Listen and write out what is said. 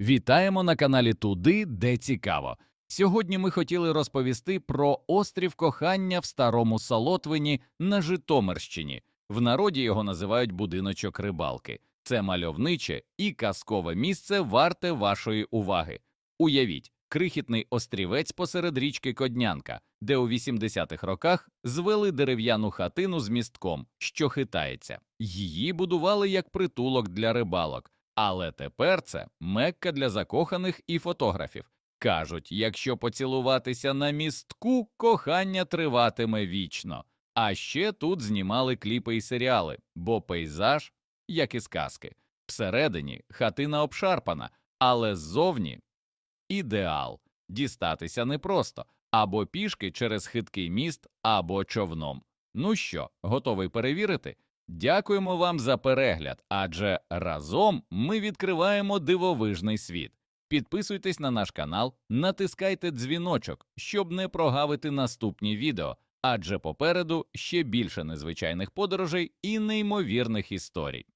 Вітаємо на каналі Туди, де цікаво. Сьогодні ми хотіли розповісти про острів кохання в старому Солотвині на Житомирщині. В народі його називають будиночок рибалки. Це мальовниче і казкове місце варте вашої уваги. Уявіть, крихітний острівець посеред річки Коднянка, де у 80-х роках звели дерев'яну хатину з містком, що хитається. Її будували як притулок для рибалок. Але тепер це мекка для закоханих і фотографів. Кажуть, якщо поцілуватися на містку, кохання триватиме вічно. А ще тут знімали кліпи і серіали, бо пейзаж, як і сказки. Всередині хатина обшарпана, але ззовні ідеал. Дістатися непросто або пішки через хиткий міст, або човном. Ну що, готовий перевірити? Дякуємо вам за перегляд, адже разом ми відкриваємо дивовижний світ. Підписуйтесь на наш канал, натискайте дзвіночок, щоб не прогавити наступні відео, адже попереду ще більше незвичайних подорожей і неймовірних історій.